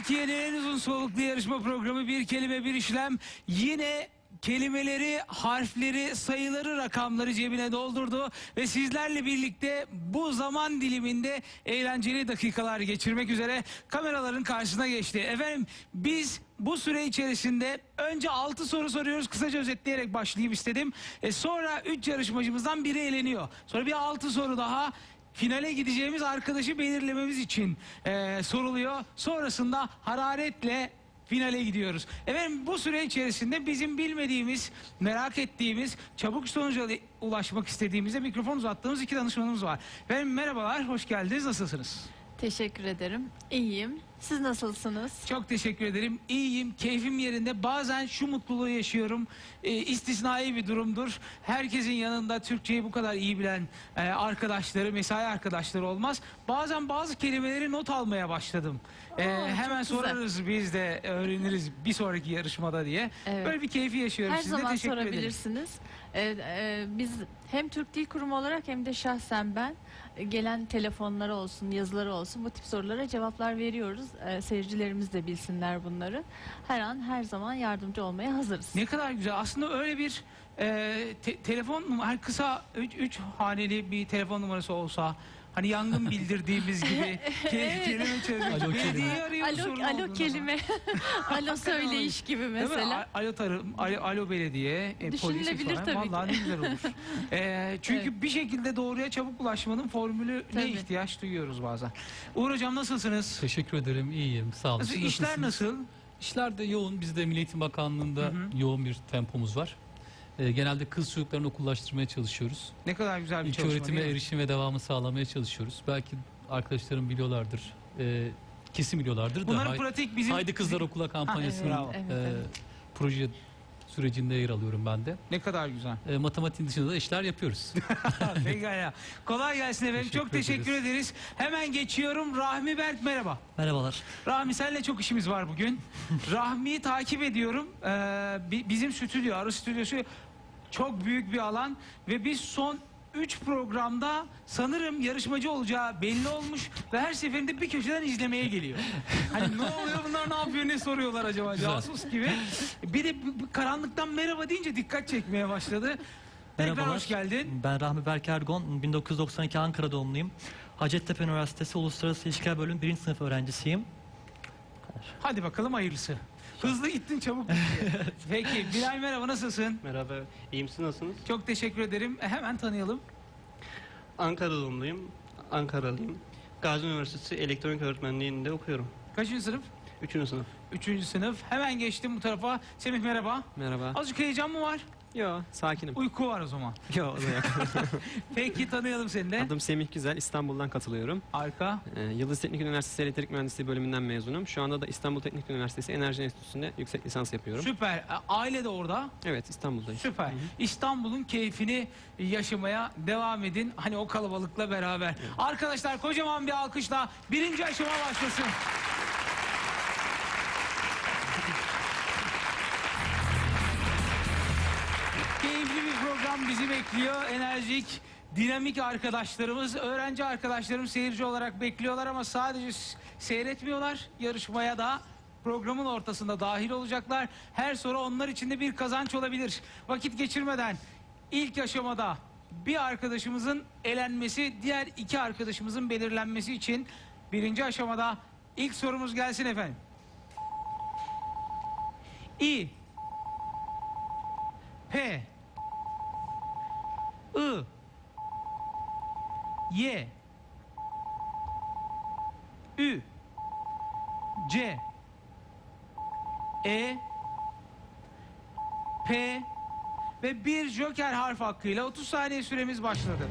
Türkiye'nin en uzun soluklu yarışma programı Bir Kelime Bir İşlem yine kelimeleri, harfleri, sayıları, rakamları cebine doldurdu ve sizlerle birlikte bu zaman diliminde eğlenceli dakikalar geçirmek üzere kameraların karşısına geçti. Efendim biz bu süre içerisinde önce 6 soru soruyoruz. Kısaca özetleyerek başlayayım istedim. E sonra 3 yarışmacımızdan biri eleniyor. Sonra bir 6 soru daha finale gideceğimiz arkadaşı belirlememiz için e, soruluyor. Sonrasında hararetle finale gidiyoruz. Efendim bu süre içerisinde bizim bilmediğimiz, merak ettiğimiz, çabuk sonuca ulaşmak istediğimizde mikrofon uzattığımız iki danışmanımız var. Efendim merhabalar, hoş geldiniz. Nasılsınız? Teşekkür ederim. İyiyim. Siz nasılsınız? Çok teşekkür ederim. İyiyim, keyfim yerinde. Bazen şu mutluluğu yaşıyorum. E, istisnai bir durumdur. Herkesin yanında Türkçeyi bu kadar iyi bilen e, arkadaşları, mesai arkadaşları olmaz. Bazen bazı kelimeleri not almaya başladım. E, Aa, çok hemen güzel. sorarız biz de öğreniriz bir sonraki yarışmada diye. Evet. Böyle bir keyfi yaşıyorum. Her Size zaman teşekkür ederim. sorabilirsiniz. Ee, e, biz hem Türk Dil Kurumu olarak hem de şahsen ben gelen telefonlara olsun, yazıları olsun bu tip sorulara cevaplar veriyoruz. Ee, seyircilerimiz de bilsinler bunları. Her an her zaman yardımcı olmaya hazırız. Ne kadar güzel. Aslında öyle bir e, te- telefon numara kısa 3 haneli bir telefon numarası olsa hani yangın bildirdiğimiz gibi ke- kelime çözmek. Alo Belediyeyi arıyor Alo, alo kelime, alo söyleyiş gibi mesela. Alo tarım, alo, alo belediye, e, polis Düşünülebilir falan. tabii ki. Vallahi ne güzel olur. E, çünkü bir şekilde doğruya çabuk ulaşmanın formülüne Tabii. ihtiyaç duyuyoruz bazen. Uğur hocam nasılsınız? Teşekkür ederim. iyiyim. Sağ olun. Nasıl, Siz işler nasılsınız? nasıl? İşler de yoğun. Bizde Milli Eğitim Bakanlığı'nda yoğun bir tempomuz var. Ee, genelde kız çocuklarını okullaştırmaya çalışıyoruz. Ne kadar güzel bir İlk çalışma öğretime değil mi? erişim ve devamı sağlamaya çalışıyoruz. Belki arkadaşlarım biliyorlardır. Ee, kesin biliyorlardır da. Bunların Hay- pratik bizim... Haydi Kızlar Okula kampanyasının bravo. Evet, e, evet. proje sürecinde yer alıyorum ben de. Ne kadar güzel. E, matematiğin dışında da işler yapıyoruz. Pekala. Kolay gelsin efendim. Teşekkür çok teşekkür ederiz. ederiz. Hemen geçiyorum. Rahmi Berk merhaba. Merhabalar. Rahmi senle çok işimiz var bugün. Rahmi'yi takip ediyorum. Ee, bi- bizim stüdyo, Arı Stüdyosu çok büyük bir alan ve biz son 3 programda sanırım yarışmacı olacağı belli olmuş ve her seferinde bir köşeden izlemeye geliyor. Hani ne oluyor bunlar ne yapıyor ne soruyorlar acaba casus gibi. Bir de karanlıktan merhaba deyince dikkat çekmeye başladı. Tekrar hoş geldin. Ben Rahmi Berk Ergon. 1992 Ankara doğumluyum. Hacettepe Üniversitesi Uluslararası İlişkiler Bölümü 1. sınıf öğrencisiyim. Hadi bakalım hayırlısı. Hızlı gittin çabuk bitti. Peki Bilal merhaba nasılsın? Merhaba, iyi misiniz, nasılsınız? Çok teşekkür ederim. Hemen tanıyalım. Ankara doğumluyum, Ankaralıyım. Gazi Üniversitesi Elektronik Öğretmenliği'nde okuyorum. Kaçıncı sınıf? Üçüncü sınıf. Üçüncü sınıf. Hemen geçtim bu tarafa. Semih merhaba. Merhaba. Azıcık heyecan mı var? Yo, sakinim. Uyku var o zaman. Yo, o da yok. Peki tanıyalım seni de. Adım Semih Güzel, İstanbul'dan katılıyorum. Arka. Ee, Yıldız Teknik Üniversitesi Elektrik Mühendisliği bölümünden mezunum. Şu anda da İstanbul Teknik Üniversitesi Enerji Enstitüsü'nde yüksek lisans yapıyorum. Süper. E, Aile de orada. Evet, İstanbul'dayım. Süper. İstanbul'un keyfini yaşamaya devam edin. Hani o kalabalıkla beraber. Arkadaşlar kocaman bir alkışla birinci aşama başlasın. Bizi bekliyor. Enerjik, dinamik arkadaşlarımız, öğrenci arkadaşlarım seyirci olarak bekliyorlar ama sadece seyretmiyorlar. Yarışmaya da programın ortasında dahil olacaklar. Her soru onlar için de bir kazanç olabilir. Vakit geçirmeden ilk aşamada bir arkadaşımızın elenmesi, diğer iki arkadaşımızın belirlenmesi için birinci aşamada ilk sorumuz gelsin efendim. İ P I. Y Ü. C. E. P. Ve bir joker harf hakkıyla 30 saniye süremiz başladı.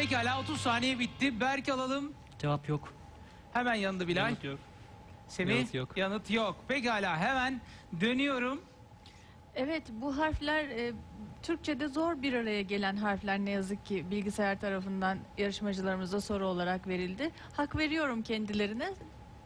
Pekala 30 saniye bitti. Berk alalım. Cevap yok. Hemen yanında Bilal. Yanıt yok. Semih Yanıt yok. yanıt yok. Pekala hemen dönüyorum. Evet bu harfler e, Türkçe'de zor bir araya gelen harfler ne yazık ki bilgisayar tarafından yarışmacılarımıza soru olarak verildi. Hak veriyorum kendilerine.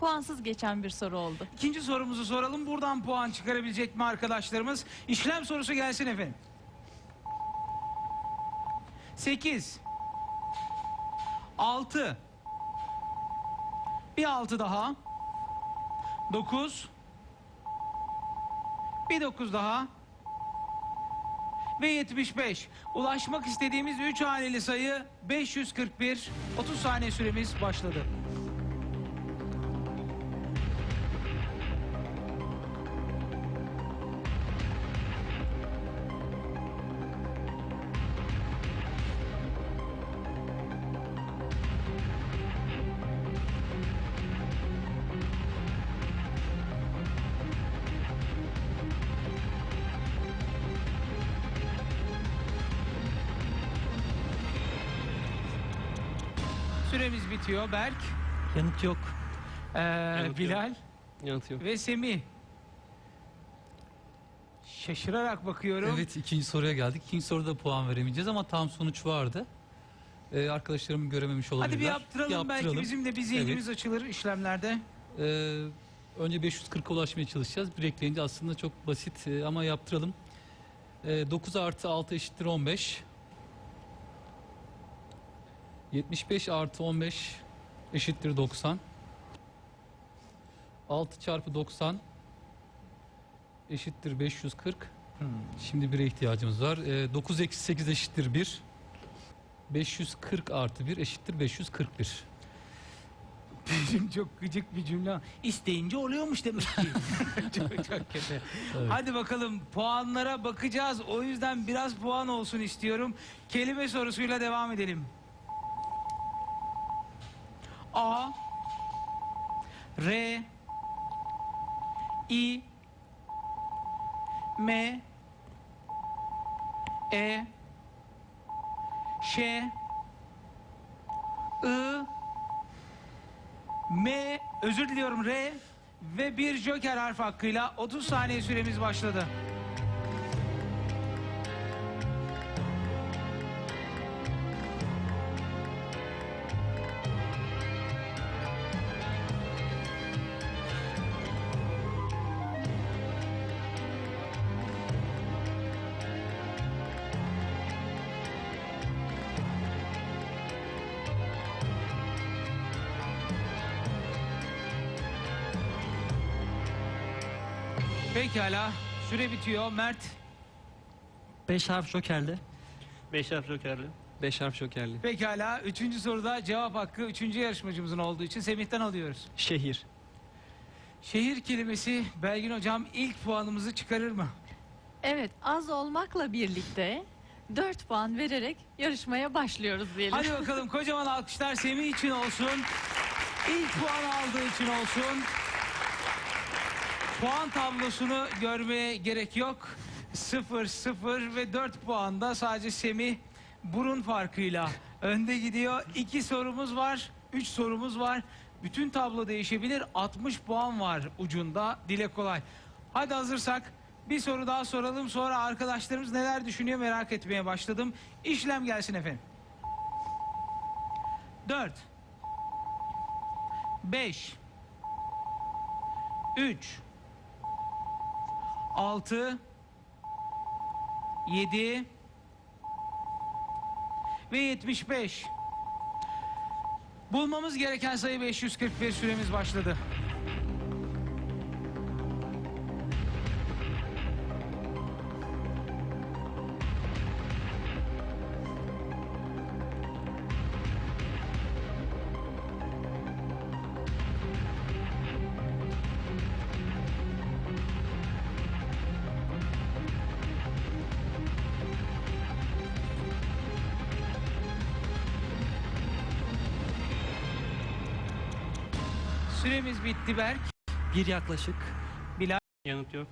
Puansız geçen bir soru oldu. İkinci sorumuzu soralım. Buradan puan çıkarabilecek mi arkadaşlarımız? İşlem sorusu gelsin efendim. 8 6 Bir 6 daha 9 Bir 9 daha ve 75. Ulaşmak istediğimiz 3 haneli sayı 541. 30 saniye süremiz başladı. Süremiz bitiyor. Berk, Yanıt yok. ee, Yanıt yok. Bilal Yanıt yok. ve Semih. Şaşırarak bakıyorum. Evet ikinci soruya geldik. İkinci soruda puan veremeyeceğiz ama tam sonuç vardı. Ee, arkadaşlarım görememiş olabilirler. Hadi bir yaptıralım, belki Yaptıralım. bizim de bir zihnimiz açılır işlemlerde. Ee, önce 540'a ulaşmaya çalışacağız. Bir ekleyince aslında çok basit e, ama yaptıralım. Ee, 9 artı 6 eşittir 15. 75 artı 15 eşittir 90. 6 çarpı 90 eşittir 540. Şimdi 1'e ihtiyacımız var. Ee, 9 eksi 8 eşittir 1. 540 artı 1 eşittir 541. Bizim çok gıcık bir cümle. İsteyince oluyormuş demek ki. çok, çok kötü. Evet. Hadi bakalım puanlara bakacağız. O yüzden biraz puan olsun istiyorum. Kelime sorusuyla devam edelim. A R I M E Ş I M özür diliyorum R ve bir joker harf hakkıyla 30 saniye süremiz başladı. Pekala süre bitiyor. Mert 5 harf jokerli. 5 harf jokerli. 5 harf jokerli. pekala üçüncü soruda cevap hakkı üçüncü yarışmacımızın olduğu için Semih'ten alıyoruz. Şehir. Şehir kelimesi Belgin hocam ilk puanımızı çıkarır mı? Evet az olmakla birlikte 4 puan vererek yarışmaya başlıyoruz diyelim. Hadi bakalım kocaman alkışlar Semih için olsun. İlk puan aldığı için olsun. Puan tablosunu görmeye gerek yok. 0, 0 ve 4 puanda sadece Semih burun farkıyla önde gidiyor. İki sorumuz var, 3 sorumuz var. Bütün tablo değişebilir. 60 puan var ucunda. Dile kolay. Hadi hazırsak bir soru daha soralım. Sonra arkadaşlarımız neler düşünüyor merak etmeye başladım. İşlem gelsin efendim. 4 5 3 6 7 ve 75 Bulmamız gereken sayı 541 süremiz başladı. Süremiz bitti Berk. Bir yaklaşık. Yanıt yok.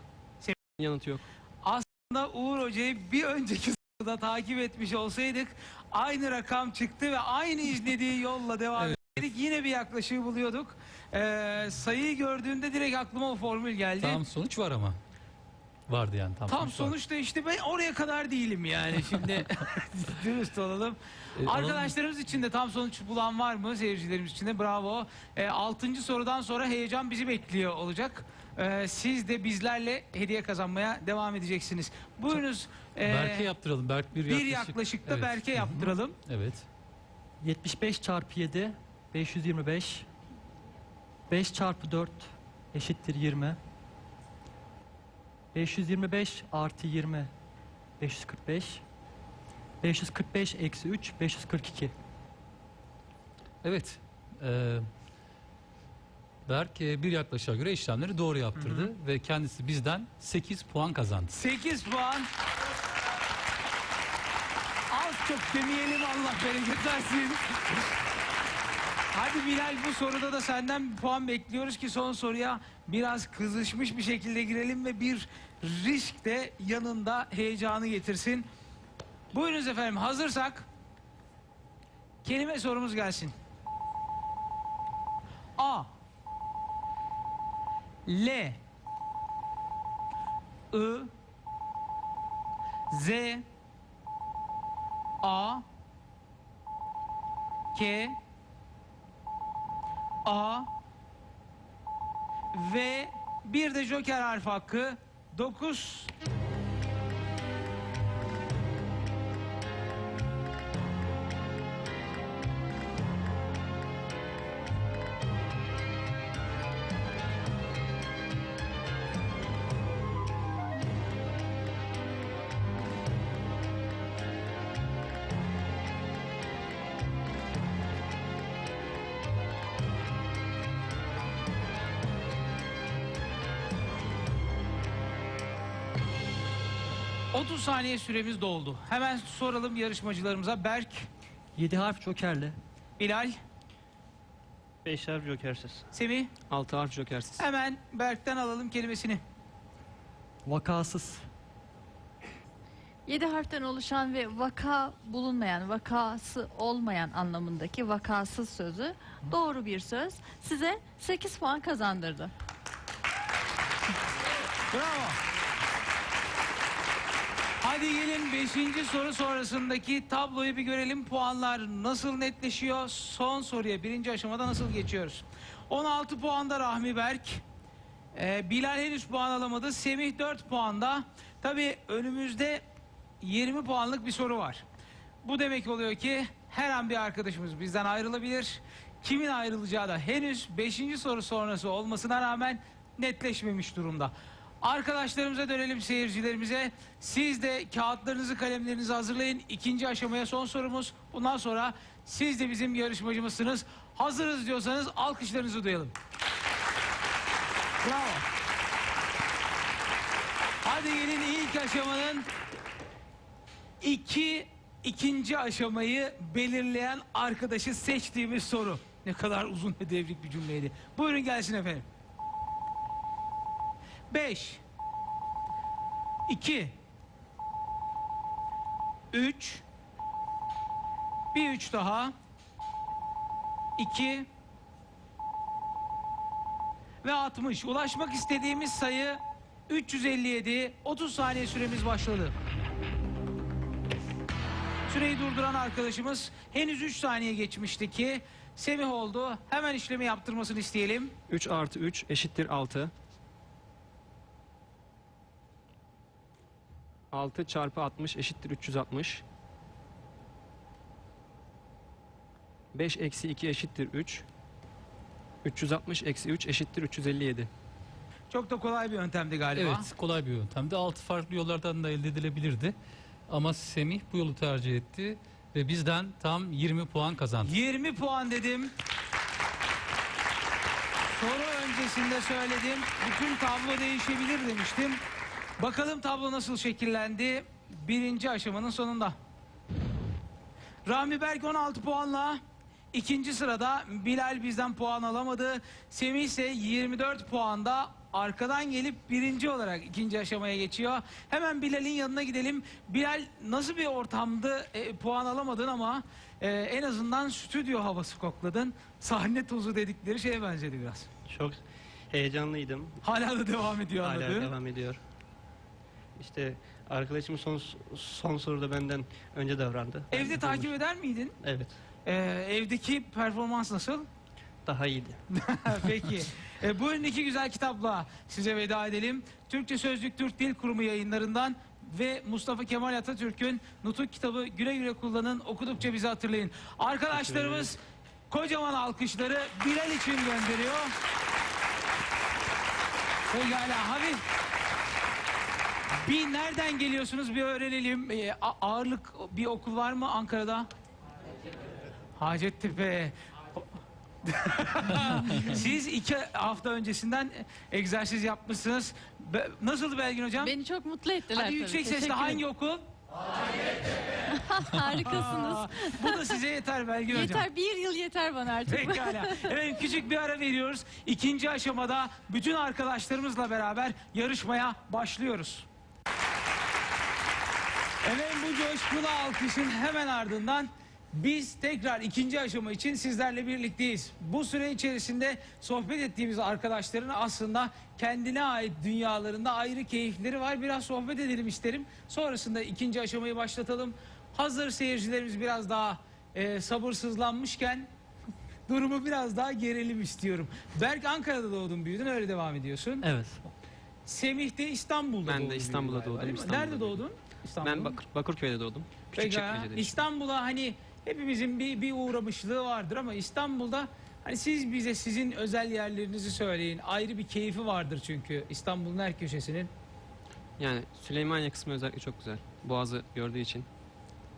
Yanıt yok. Aslında Uğur Hoca'yı bir önceki soruda takip etmiş olsaydık aynı rakam çıktı ve aynı izlediği yolla devam Evet. Yine bir yaklaşığı buluyorduk. Ee, sayıyı gördüğünde direkt aklıma o formül geldi. Tam sonuç var ama. Vardı yani tam, Tam sonuçta işte ben oraya kadar değilim yani şimdi dürüst olalım. E, alalım. Arkadaşlarımız için de tam sonuç bulan var mı seyircilerimiz için de bravo. E, altıncı sorudan sonra heyecan bizi bekliyor olacak. E, siz de bizlerle hediye kazanmaya devam edeceksiniz. Buyurunuz e, Berke yaptıralım. Berk bir, bir yaklaşık. yaklaşıkta Evet. Berke Hı hı. yaptıralım. Evet. 75 çarpı 7 525 5 çarpı 4 eşittir 20 525 artı 20 545 545 eksi 3 542 Evet. Ee, Berk e, bir yaklaşığa göre işlemleri doğru yaptırdı ve kendisi bizden 8 puan kazandı. 8 puan. Az çok demeyelim Allah bereket versin. Hadi Bilal bu soruda da senden puan bekliyoruz ki son soruya biraz kızışmış bir şekilde girelim ve bir risk de yanında heyecanı getirsin. Buyurunuz efendim hazırsak kelime sorumuz gelsin. A. L. I. Z. A. K A ve bir de joker harfi hakkı. 9 30 saniye süremiz doldu. Hemen soralım yarışmacılarımıza. Berk, 7 harf jokerli Bilal, 5 harf jokersiz. Semih. 6 harf jokersiz. Hemen Berk'ten alalım kelimesini. vakasız 7 harften oluşan ve vaka bulunmayan, vakası olmayan anlamındaki vakasız sözü doğru bir söz. Size 8 puan kazandırdı. Bravo. Hadi gelin 5. soru sonrasındaki tabloyu bir görelim. Puanlar nasıl netleşiyor? Son soruya birinci aşamada nasıl geçiyoruz? 16 puanda Rahmi Berk. Ee, Bilal henüz puan alamadı. Semih 4 puanda. Tabii önümüzde 20 puanlık bir soru var. Bu demek oluyor ki her an bir arkadaşımız bizden ayrılabilir. Kimin ayrılacağı da henüz 5. soru sonrası olmasına rağmen netleşmemiş durumda. Arkadaşlarımıza dönelim seyircilerimize. Siz de kağıtlarınızı kalemlerinizi hazırlayın. İkinci aşamaya son sorumuz. Bundan sonra siz de bizim yarışmacımızsınız. Hazırız diyorsanız alkışlarınızı duyalım. Bravo. Hadi gelin ilk aşamanın iki ikinci aşamayı belirleyen arkadaşı seçtiğimiz soru. Ne kadar uzun ve devrik bir cümleydi. Buyurun gelsin efendim. 5 2 3 Bir üç daha 2 ve 60. Ulaşmak istediğimiz sayı 357. 30 saniye süremiz başladı. Süreyi durduran arkadaşımız henüz 3 saniye geçmişti ki Semih oldu. Hemen işlemi yaptırmasını isteyelim. 3 artı 3 eşittir 6. 6 çarpı 60 eşittir 360. 5 eksi 2 eşittir 3. 360 eksi 3 eşittir 357. Çok da kolay bir yöntemdi galiba. Evet kolay bir yöntemdi. Altı farklı yollardan da elde edilebilirdi. Ama Semih bu yolu tercih etti ve bizden tam 20 puan kazandı. 20 puan dedim. Soru öncesinde söyledim. Bütün tablo değişebilir demiştim. Bakalım tablo nasıl şekillendi birinci aşamanın sonunda. Rahmi Berk 16 puanla ikinci sırada Bilal bizden puan alamadı. Semih ise 24 puanda arkadan gelip birinci olarak ikinci aşamaya geçiyor. Hemen Bilal'in yanına gidelim. Bilal nasıl bir ortamdı e, puan alamadın ama e, en azından stüdyo havası kokladın. Sahne tozu dedikleri şeye benzedi biraz. Çok heyecanlıydım. Hala da devam ediyor Hala anladığım. devam ediyor. İşte arkadaşım son son soruda benden önce davrandı. Evde de takip eder miydin? Evet. E, evdeki performans nasıl? Daha iyiydi. Peki. E, bu önündeki güzel kitapla size veda edelim. Türkçe Sözlük Türk Dil Kurumu yayınlarından ve Mustafa Kemal Atatürk'ün Nutuk kitabı güle güle kullanın okudukça bizi hatırlayın. Arkadaşlarımız kocaman alkışları Bilal için gönderiyor. Pekala Habib. Bir nereden geliyorsunuz bir öğrenelim. E, ağırlık bir okul var mı Ankara'da? Hacettepe. Siz iki hafta öncesinden egzersiz yapmışsınız. Be- Nasıldı Belgin Hocam? Beni çok mutlu ettiler. Hadi tabii. yüksek sesle Teşekkür hangi okul? Harikasınız. Aa, bu da size yeter Belgin Hocam. yeter bir yıl yeter bana artık. Pekala. Efendim küçük bir ara veriyoruz. İkinci aşamada bütün arkadaşlarımızla beraber yarışmaya başlıyoruz. Coşkulu alkışın hemen ardından biz tekrar ikinci aşama için sizlerle birlikteyiz. Bu süre içerisinde sohbet ettiğimiz arkadaşların aslında kendine ait dünyalarında ayrı keyifleri var. Biraz sohbet edelim isterim. Sonrasında ikinci aşamayı başlatalım. Hazır seyircilerimiz biraz daha e, sabırsızlanmışken durumu biraz daha gerelim istiyorum. Berk Ankara'da doğdun büyüdün öyle devam ediyorsun. Evet. Semih de İstanbul'da Ben de doğdun, İstanbul'da galiba, doğdum, değil mi? İstanbul'da Nerede büyüdüm. doğdun? İstanbul'da. Ben Bakır, Bakırköy'de doğdum. Pekala. Küçükçekmece'de. İstanbul'a hani hepimizin bir, bir uğramışlığı vardır ama İstanbul'da hani siz bize sizin özel yerlerinizi söyleyin. Ayrı bir keyfi vardır çünkü İstanbul'un her köşesinin. Yani Süleymaniye kısmı özellikle çok güzel. Boğazı gördüğü için.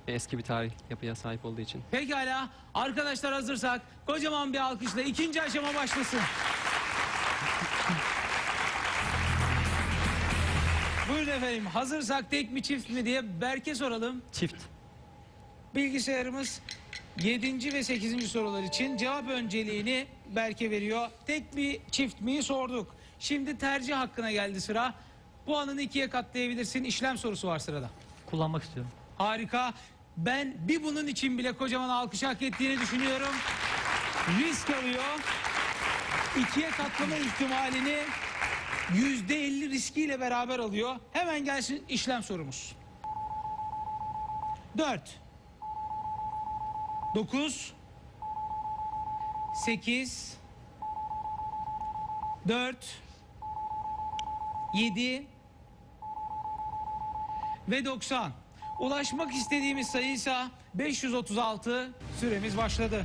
ve Eski bir tarih yapıya sahip olduğu için. Pekala arkadaşlar hazırsak kocaman bir alkışla ikinci aşama başlasın. Buyurun efendim hazırsak tek mi çift mi diye Berk'e soralım. Çift. Bilgisayarımız 7. ve 8. sorular için cevap önceliğini Berke veriyor. Tek mi çift mi sorduk. Şimdi tercih hakkına geldi sıra. Puanını ikiye katlayabilirsin. İşlem sorusu var sırada. Kullanmak istiyorum. Harika. Ben bir bunun için bile kocaman alkış hak ettiğini düşünüyorum. Risk alıyor. İkiye katlama ihtimalini yüzde elli riskiyle beraber alıyor. Hemen gelsin işlem sorumuz. Dört. Dokuz. Sekiz. Dört. Yedi ve 90. Ulaşmak istediğimiz sayı ise 536. Süremiz başladı.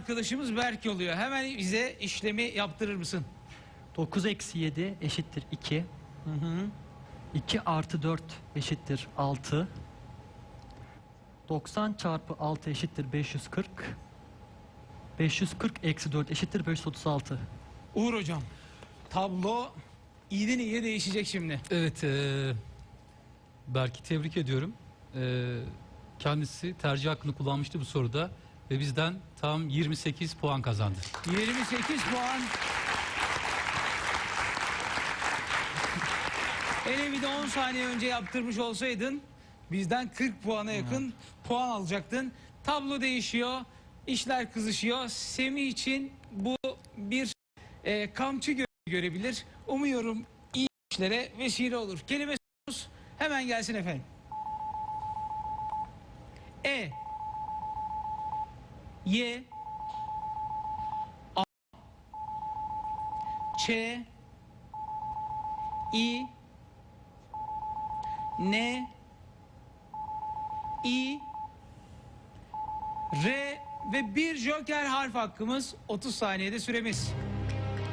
Arkadaşımız Berk oluyor. Hemen bize işlemi yaptırır mısın? 9 eksi 7 eşittir 2. 2 artı 4 eşittir 6. 90 çarpı 6 eşittir 540. 540 eksi 4 eşittir 536. Uğur hocam. Tablo iyiden iyiye değişecek şimdi. Evet, eee Berk'i tebrik ediyorum. Eee, kendisi tercih hakkını kullanmıştı bu soruda ve bizden tam 28 puan kazandı. 28 puan. Hele bir de 10 saniye önce yaptırmış olsaydın bizden 40 puana yakın puan alacaktın. Tablo değişiyor, işler kızışıyor. Semih için bu bir e, kamçı gö- görebilir. Umuyorum iyi işlere vesile olur. Kelime sorumuz hemen gelsin efendim. E Y Ç. İ. N. İ. R ve bir joker harf hakkımız 30 saniyede süremiz.